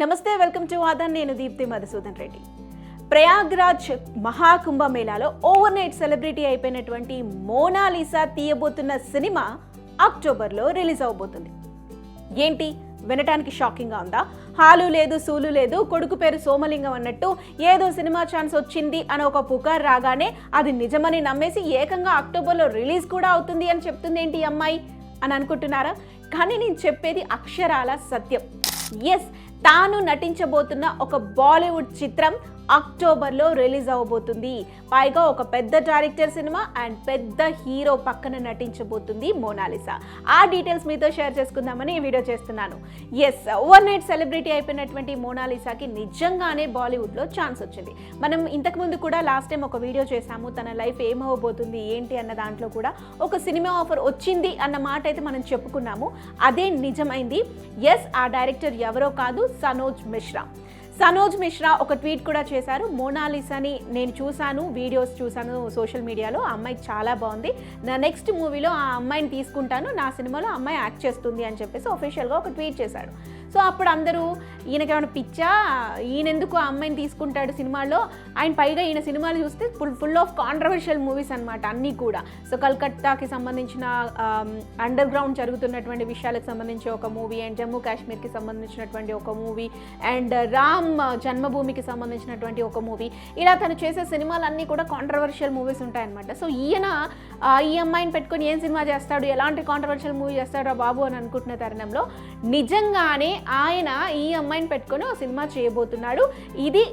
నమస్తే welcome to Aadan. నేను దీప్తి మధుసూదన్ రెడ్డి. ప్రయాగ్రాజ్ మహాకుంభమేళాలో ఓవర్ నైట్ సెలబ్రిటీ అయిపోయినటువంటి మోనాలిసా తీయబోతున్న సినిమా అక్టోబర్లో రిలీజ్ అవబోతుంది. ఏంటి? వినటానికి షాకింగ్గా ఉందా? హాలు లేదు సూలు లేదు కొడుకు పేరు సోమలింగం అన్నట్టు ఏదో సినిమా ఛాన్స్ వచ్చింది అని ఒక పుకార్ రాగానే అది నిజమని నమ్మేసి ఏకంగా అక్టోబర్లో రిలీజ్ కూడా అవుతుంది అని చెప్తుంది ఏంటి అమ్మాయి? అని అనుకుంటున్నారా? కానీ నేను చెప్పేది అక్షరాల సత్యం. ఎస్ తాను నటించబోతున్న ఒక బాలీవుడ్ చిత్రం అక్టోబర్లో రిలీజ్ అవ్వబోతుంది పైగా ఒక పెద్ద డైరెక్టర్ సినిమా అండ్ పెద్ద హీరో పక్కన నటించబోతుంది మోనాలిసా. ఆ డీటెయిల్స్ మీతో షేర్ చేసుకుందామని ఈ వీడియో చేస్తున్నాను. ఎస్ ఓవర్ నైట్ సెలబ్రిటీ అయిపోయినటువంటి మోనాలిసాకి నిజంగానే బాలీవుడ్లో ఛాన్స్ వచ్చింది. మనం ఇంతకుముందు కూడా లాస్ట్ టైం ఒక వీడియో చేశాము తన లైఫ్ ఏమవ్వబోతుంది ఏంటి అన్న దాంట్లో కూడా ఒక సినిమా ఆఫర్ వచ్చింది అన్న మాట అయితే మనం చెప్పుకున్నాము. అదే నిజమైంది. ఎస్ ఆ డైరెక్టర్ ఎవరో కాదు సనోజ్ మిశ్రా. సనోజ్ మిశ్రా ఒక ట్వీట్ కూడా చేశారు. మోనాలిసాని నేను చూశాను వీడియోస్ చూశాను సోషల్ మీడియాలో. ఆ అమ్మాయి చాలా బాగుంది. నా నెక్స్ట్ మూవీలో ఆ అమ్మాయిని తీసుకుంటాను. నా సినిమాలో అమ్మాయి యాక్ట్ చేస్తుంది అని చెప్పేసి ఒఫీషియల్గా ఒక ట్వీట్ చేశాడు. సో అప్పుడు అందరూ ఈయనకి ఏమైనా పిచ్చా? ఈయనెందుకు ఆ అమ్మాయిని తీసుకుంటాడు సినిమాలో? ఆయన పైగా ఈయన సినిమాలు చూస్తే full full of controversial movies అనమాట అన్నీ కూడా. సో కల్కత్తాకి సంబంధించిన అండర్ గ్రౌండ్ జరుగుతున్నటువంటి విషయాలకు సంబంధించి ఒక మూవీ అండ్ జమ్మూ కాశ్మీర్కి సంబంధించినటువంటి ఒక మూవీ అండ్ uh, రామ్ జన్మభూమికి సంబంధించినటువంటి ఒక మూవీ. ఇలా తను చేసే సినిమాలన్నీ కూడా కాంట్రవర్షియల్ మూవీస్ ఉంటాయన్నమాట. సో ఈయన ఈ అమ్మాయిని పెట్టుకొని ఏం సినిమా చేస్తాడు ఎలాంటి కాంట్రవర్షియల్ మూవీ చేస్తాడు బాబు అని అనుకుంటున్న తరుణంలో నిజంగానే ఆయన ఈ అమ్మాయిని పెట్టుకొని ఒక సినిమా చేయబోతున్నాడు. ఇది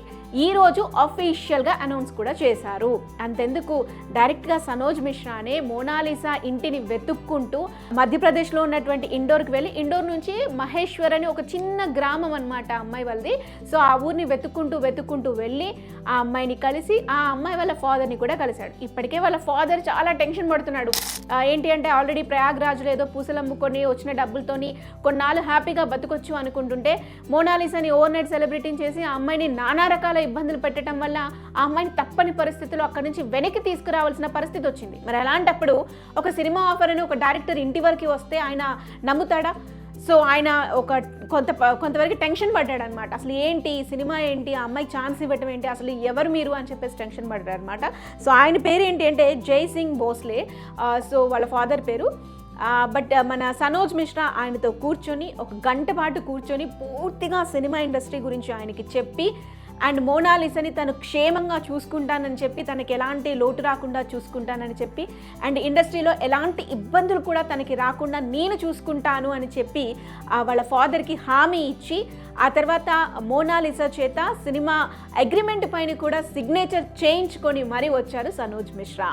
ఈరోజు అఫీషియల్గా అనౌన్స్ కూడా చేశారు. అంతెందుకు డైరెక్ట్గా సనోజ్ మిశ్రానే మోనాలిసా ఇంటిని వెతుక్కుంటూ మధ్యప్రదేశ్లో ఉన్నటువంటి ఇండోర్కి వెళ్ళి ఇండోర్ నుంచి మహేశ్వర్ అని ఒక చిన్న గ్రామం అనమాట అమ్మాయి వాళ్ళది. సో ఆ ఊరిని వెతుక్కుంటూ వెతుక్కుంటూ వెళ్ళి ఆ అమ్మాయిని కలిసి ఆ అమ్మాయి వాళ్ళ ఫాదర్ని కూడా కలిశాడు. ఇప్పటికే వాళ్ళ ఫాదర్ చాలా టెన్షన్ పడుతున్నాడు. ఏంటి అంటే ఆల్రెడీ ప్రయాగ్రాజ్లో ఏదో పూసలమ్ముకొని వచ్చిన డబ్బులతోని కొన్నాళ్ళు హ్యాపీగా బతుకొచ్చు అనుకుంటుంటే మోనాలిసాని ఓవర్ నైట్ సెలబ్రిటీని చేసి ఆ అమ్మాయిని నానా రకాల ఇబ్బందులు పెట్టడం వల్ల ఆ అమ్మాయిని తప్పని పరిస్థితిలో అక్కడి నుంచి వెనక్కి తీసుకురావాల్సిన పరిస్థితి వచ్చింది. మరి అలాంటప్పుడు ఒక సినిమా ఆఫర్ అని ఒక డైరెక్టర్ ఇంటి వరకు వస్తే ఆయన నమ్ముతాడా? సో ఆయన ఒక కొంత కొంతవరకు టెన్షన్ పడ్డాడు అనమాట అసలు ఏంటి? సినిమా ఏంటి? ఆ అమ్మాయికి ఛాన్స్ ఇవ్వటం ఏంటి? అసలు ఎవరు మీరు అని చెప్పేసి టెన్షన్ పడ్డాడు అనమాట సో ఆయన పేరు ఏంటి అంటే జై సింగ్ భోస్లే. సో వాళ్ళ ఫాదర్ పేరు. బట్ మన సనోజ్ మిశ్రా ఆయనతో కూర్చొని ఒక గంట పాటు కూర్చొని పూర్తిగా సినిమా ఇండస్ట్రీ గురించి ఆయనకి చెప్పి అండ్ మోనాలిసని తను క్షేమంగా చూసుకుంటానని చెప్పి తనకి ఎలాంటి లోటు రాకుండా చూసుకుంటానని చెప్పి అండ్ ఇండస్ట్రీలో ఎలాంటి ఇబ్బందులు కూడా తనకి రాకుండా నేను చూసుకుంటాను అని చెప్పి వాళ్ళ ఫాదర్కి హామీ ఇచ్చి ఆ తర్వాత మోనాలిసా చేత సినిమా అగ్రిమెంట్ పైన కూడా సిగ్నేచర్ చేయించుకొని మరీ వచ్చారు Sanoj Mishra.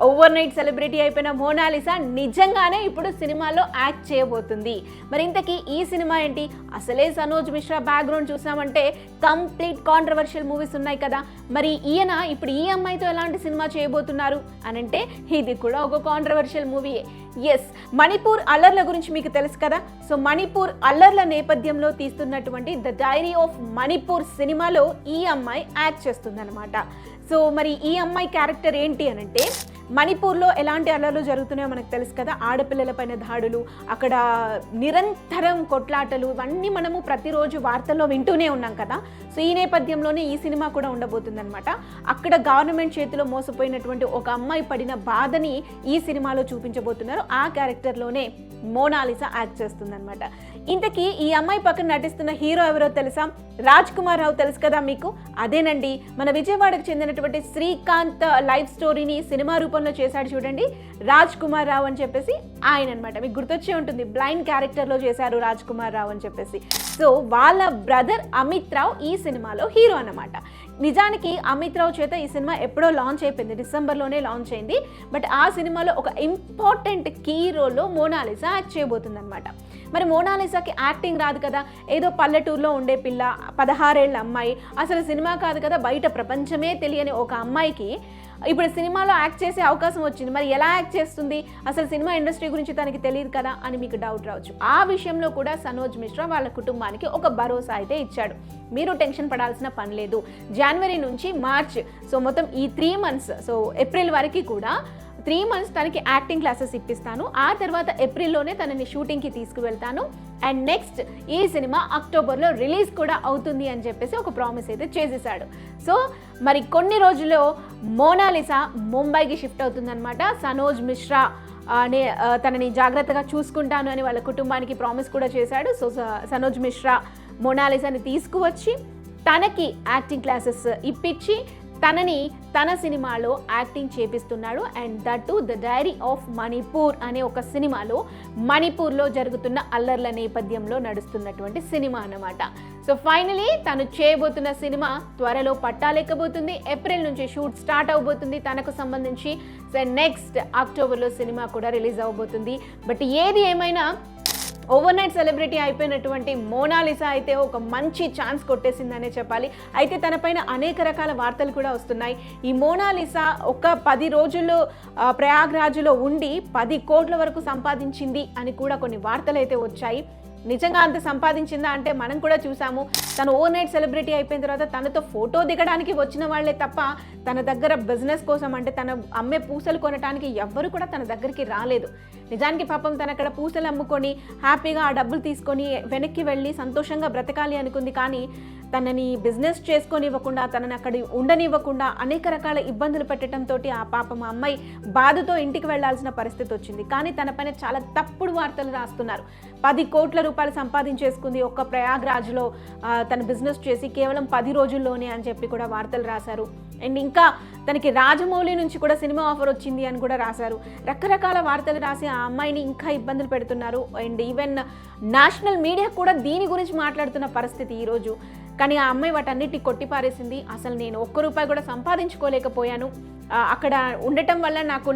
Overnight celebrity అయిపోయిన మోనాలిసా నిజంగానే ఇప్పుడు సినిమాలో యాక్ట్ చేయబోతుంది. మరి ఇంతకీ ఈ సినిమా ఏంటి? అసలే సనోజ్ మిశ్రా బ్యాక్గ్రౌండ్ చూసామంటే కంప్లీట్ కాంట్రవర్షియల్ మూవీస్ ఉన్నాయి కదా. మరి ఈయన ఇప్పుడు ఈ అమ్మాయితో ఎలాంటి సినిమా చేయబోతున్నారు? అని అంటే ఇది కూడా ఒక కాంట్రవర్షియల్ మూవీయే ఎస్ మణిపూర్ అల్లర్ల గురించి మీకు తెలుసు కదా. సో మణిపూర్ అల్లర్ల నేపథ్యంలో తీస్తున్నటువంటి ద డైరీ ఆఫ్ మణిపూర్ సినిమాలో ఈ అమ్మాయి యాక్ట్ చేస్తుందన్నమాట. సో మరి ఈ అమ్మాయి క్యారెక్టర్ ఏంటి అని అంటే మణిపూర్లో ఎలాంటి అల్లర్లు జరుగుతున్నాయో మనకు తెలుసు కదా. ఆడపిల్లలపైన దాడులు అక్కడ నిరంతరం కొట్లాటలు ఇవన్నీ మనము ప్రతిరోజు వార్తల్లో వింటూనే ఉన్నాం కదా. సో ఈ నేపథ్యంలోనే ఈ సినిమా కూడా ఉండబోతుందన్నమాట. అక్కడ గవర్నమెంట్ చేతిలో మోసపోయినటువంటి ఒక అమ్మాయి పడిన బాధని ఈ సినిమాలో చూపించబోతున్నారు. ఆ క్యారెక్టర్లోనే మోనాలిసా యాక్ట్ చేస్తుందన్నమాట. ఇంతకీ ఈ అమ్మాయి పక్కన నటిస్తున్న హీరో ఎవరో తెలుసా? రాజ్ కుమార్ రావు తెలుసు కదా మీకు? అదేనండి. మన విజయవాడకు చెందినటువంటి శ్రీకాంత్ లైఫ్ స్టోరీని సినిమా రూపంలో చేశాడు చూడండి. రాజ్ కుమార్ రావు అని చెప్పేసి ఆయన అనమాట మీకు గుర్తొచ్చే ఉంటుంది. బ్లైండ్ క్యారెక్టర్లో చేశారు రాజ్ కుమార్ రావు అని చెప్పేసి. సో వాళ్ళ బ్రదర్ అమిత్ రావు ఈ సినిమాలో హీరో అన్నమాట. నిజానికి అమిత్ రావు చేత ఈ సినిమా ఎప్పుడో లాంచ్ అయిపోయింది. డిసెంబర్లోనే లాంచ్ అయింది. బట్ ఆ సినిమాలో ఒక ఇంపార్టెంట్ కీ రోల్లో మోనాలిసా యాక్ట్ చేయబోతుంది అనమాట మరి మోనాలిసాకి యాక్టింగ్ రాదు కదా. ఏదో పల్లెటూరులో ఉండే పిల్ల పదహారేళ్ళ అమ్మాయి. అసలు సినిమా కాదు కదా. బయట ప్రపంచమే తెలియని ఒక అమ్మాయికి ఇప్పుడు సినిమాలో యాక్ట్ చేసే అవకాశం వచ్చింది. మరి ఎలా యాక్ట్ చేస్తుంది? అసలు సినిమా ఇండస్ట్రీ గురించి తనకి తెలియదు కదా అని మీకు డౌట్ రావచ్చు. ఆ విషయంలో కూడా సనోజ్ మిశ్రా వాళ్ళ కుటుంబానికి ఒక భరోసా అయితే ఇచ్చాడు. మీరు టెన్షన్ పడాల్సిన పని లేదు. జనవరి నుంచి మార్చ్ సో మొత్తం ఈ త్రీ మంత్స్ సో ఏప్రిల్ వరకు కూడా త్రీ మంత్స్ తనకి యాక్టింగ్ క్లాసెస్ ఇప్పిస్తాను. ఆ తర్వాత ఏప్రిల్లోనే తనని షూటింగ్కి తీసుకువెళ్తాను. అండ్ నెక్స్ట్ ఈ సినిమా అక్టోబర్లో రిలీజ్ కూడా అవుతుంది అని చెప్పేసి ఒక ప్రామిస్ అయితే చేసేసాడు. సో మరి కొన్ని రోజుల్లో మోనాలిసా ముంబైకి షిఫ్ట్ అవుతుందన్నమాట. సనోజ్ మిశ్రా అనే తనని జాగ్రత్తగా చూసుకుంటాను అని వాళ్ళ కుటుంబానికి ప్రామిస్ కూడా చేశాడు. సో సనోజ్ మిశ్రా మోనాలిసాని తీసుకువచ్చి తనకి యాక్టింగ్ క్లాసెస్ ఇప్పించి తనని తన సినిమాలో acting చేపిస్తున్నాడు. And that to the diary of Manipur అనే ఒక సినిమాలో మణిపూర్లో జరుగుతున్న అల్లర్ల నేపథ్యంలో నడుస్తున్నటువంటి సినిమా అన్నమాట. సో ఫైనలీ తను చేయబోతున్న సినిమా త్వరలో పట్టాలెక్కబోతుంది ఏప్రిల్ నుంచి షూట్ స్టార్ట్ అవబోతుంది. తనకు సంబంధించి సో నెక్స్ట్ అక్టోబర్లో సినిమా కూడా రిలీజ్ అవబోతుంది. బట్ ఏది ఏమైనా ఓవర్ నైట్ సెలబ్రిటీ అయిపోయినటువంటి మోనాలిసా అయితే ఒక మంచి ఛాన్స్ కొట్టేసిందనే చెప్పాలి. అయితే తన పైన అనేక రకాల వార్తలు కూడా వస్తున్నాయి. ఈ మోనాలిసా ఒక పది రోజులు ప్రయాగ్రాజులో ఉండి పది కోట్ల వరకు సంపాదించింది అని కూడా కొన్ని వార్తలు అయితే వచ్చాయి. నిజంగా అంత సంపాదించిందా అంటే మనం కూడా చూసాము. తను ఓవర్ నైట్ సెలబ్రిటీ అయిపోయిన తర్వాత తనతో ఫోటో దిగడానికి వచ్చిన వాళ్ళే తప్ప తన దగ్గర బిజినెస్ కోసం అంటే తన అమ్మే పూసలు కొనడానికి ఎవ్వరు కూడా తన దగ్గరికి రాలేదు. నిజానికి పాపం తన అక్కడ పూసలు అమ్ముకొని హ్యాపీగా ఆ డబ్బులు తీసుకొని వెనక్కి వెళ్ళి సంతోషంగా బ్రతకాలి అనుకుంది. కానీ తనని బిజినెస్ చేసుకోనివ్వకుండా తనని అక్కడ ఉండనివ్వకుండా అనేక రకాల ఇబ్బందులు పెట్టడంతో ఆ పాపం అమ్మాయి బాధతో ఇంటికి వెళ్ళాల్సిన పరిస్థితి వచ్చింది. కానీ తనపైన చాలా తప్పుడు వార్తలు రాస్తున్నారు. పది కోట్ల రూపాయలు సంపాదించేసుకుంది ఒక్క ప్రయాగ్రాజ్లో తన బిజినెస్ చేసి కేవలం పది రోజుల్లోనే అని చెప్పి కూడా వార్తలు రాశారు. అండ్ ఇంకా తనకి రాజమౌళి నుంచి కూడా సినిమా ఆఫర్ వచ్చింది అని కూడా రాశారు. రకరకాల వార్తలు రాసి ఆ అమ్మాయిని ఇంకా ఇబ్బందులు పెడుతున్నారు. అండ్ ఈవెన్ నేషనల్ మీడియా కూడా దీని గురించి మాట్లాడుతున్న పరిస్థితి ఈరోజు. కానీ ఆ అమ్మాయి వాటన్నిటి కొట్టిపారేసింది. అసలు నేను ఒక్క రూపాయి కూడా సంపాదించుకోలేకపోయాను. అక్కడ ఉండటం వల్ల నాకు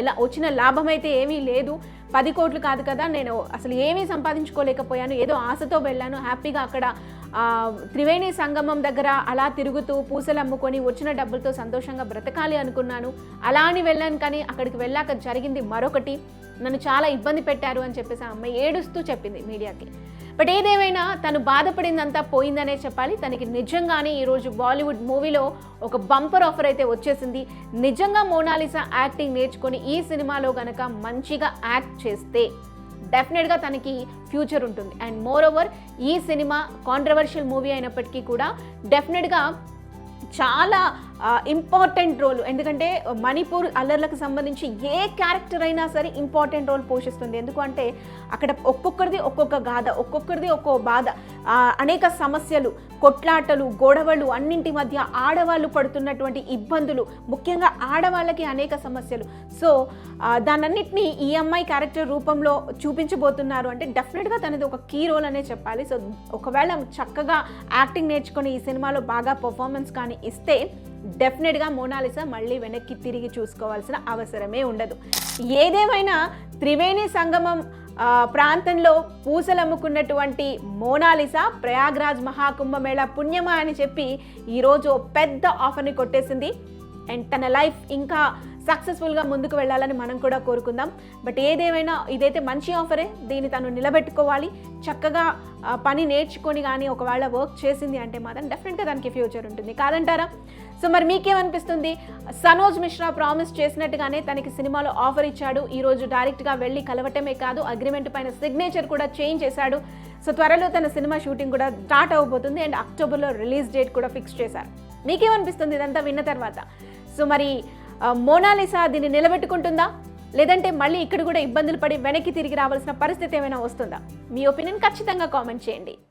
ఎలా వచ్చిన లాభం అయితే ఏమీ లేదు. పది కోట్లు కాదు కదా నేను అసలు ఏమీ సంపాదించుకోలేకపోయాను. ఏదో ఆశతో వెళ్ళాను. హ్యాపీగా అక్కడ త్రివేణి సంగమం దగ్గర అలా తిరుగుతూ పూసలు అమ్ముకొని వచ్చిన డబ్బులతో సంతోషంగా బ్రతకాలి అనుకున్నాను. అలా అని వెళ్ళాను కానీ అక్కడికి వెళ్ళాక జరిగింది మరొకటి. నన్ను చాలా ఇబ్బంది పెట్టారు అని చెప్పేసి ఆ అమ్మాయి ఏడుస్తూ చెప్పింది మీడియాకి. బట్ ఏదేమైనా తను బాధపడిందంతా పోయిందనే చెప్పాలి. తనకి నిజంగానే ఈరోజు బాలీవుడ్ మూవీలో ఒక బంపర్ ఆఫర్ అయితే వచ్చేసింది. నిజంగా మోనాలిసా యాక్టింగ్ నేర్చుకొని ఈ సినిమాలో గనక మంచిగా యాక్ట్ చేస్తే డెఫినెట్గా తనకి ఫ్యూచర్ ఉంటుంది. అండ్ మోర్ ఓవర్ ఈ సినిమా కాంట్రవర్షియల్ మూవీ అయినప్పటికీ కూడా డెఫినెట్గా చాలా ఇంపార్టెంట్ రోల్ ఎందుకంటే మణిపూర్ అల్లర్లకు సంబంధించి ఏ క్యారెక్టర్ అయినా సరే ఇంపార్టెంట్ రోల్ పోషిస్తుంది. ఎందుకంటే అక్కడ ఒక్కొక్కరిది ఒక్కొక్క గాథ ఒక్కొక్కరిది ఒక్కో బాధ. అనేక సమస్యలు కొట్లాటలు గొడవలు అన్నింటి మధ్య ఆడవాళ్ళు పడుతున్నటువంటి ఇబ్బందులు ముఖ్యంగా ఆడవాళ్ళకి అనేక సమస్యలు. సో దానన్నింటినీ ఈ అమ్మాయి క్యారెక్టర్ రూపంలో చూపించబోతున్నారు. అంటే డెఫినెట్గా తనది ఒక కీ రోల్ అనే చెప్పాలి. సో ఒకవేళ చక్కగా యాక్టింగ్ నేర్చుకొని ఈ సినిమాలో బాగా పర్ఫార్మెన్స్ కానీ ఇస్తే డెఫినెట్గా మోనాలిసా మళ్ళీ వెనక్కి తిరిగి చూసుకోవాల్సిన అవసరమే ఉండదు. ఏదేమైనా త్రివేణి సంగమం ప్రాంతంలో పూసలమ్ముకున్నటువంటి మోనాలిసా ప్రయాగ్రాజ్ మహాకుంభమేళ పుణ్యమా అని చెప్పి ఈరోజు ఓ పెద్ద ఆఫర్ని కొట్టేసింది. అండ్ తన లైఫ్ ఇంకా సక్సెస్ఫుల్గా ముందుకు వెళ్ళాలని మనం కూడా కోరుకుందాం. బట్ ఏదేమైనా ఇదైతే మంచి ఆఫరే దీన్ని తను నిలబెట్టుకోవాలి. చక్కగా పని నేర్చుకొని కానీ ఒకవేళ వర్క్ చేసింది అంటే మాత్రం డెఫినెట్గా దానికి ఫ్యూచర్ ఉంటుంది. కాదంటారా? సో మరి మీకేమనిపిస్తుంది? సనోజ్ మిశ్రా ప్రామిస్ చేసినట్టుగానే తనకి సినిమాలో ఆఫర్ ఇచ్చాడు. ఈరోజు డైరెక్ట్గా వెళ్ళి కలవటమే కాదు అగ్రిమెంట్ పైన సిగ్నేచర్ కూడా చేంజ్ చేశాడు. సో త్వరలో తన సినిమా షూటింగ్ కూడా స్టార్ట్ అవబోతుంది. అండ్ అక్టోబర్లో రిలీజ్ డేట్ కూడా ఫిక్స్ చేశారు. మీకేమనిపిస్తుంది ఇదంతా విన్న తర్వాత? సో మరి మోనాలిసా దీన్ని నిలబెట్టుకుంటుందా? లేదంటే మళ్ళీ ఇక్కడ కూడా ఇబ్బందులు పడి వెనక్కి తిరిగి రావాల్సిన పరిస్థితి ఏమైనా వస్తుందా? మీ ఒపీనియన్ ఖచ్చితంగా కామెంట్ చేయండి.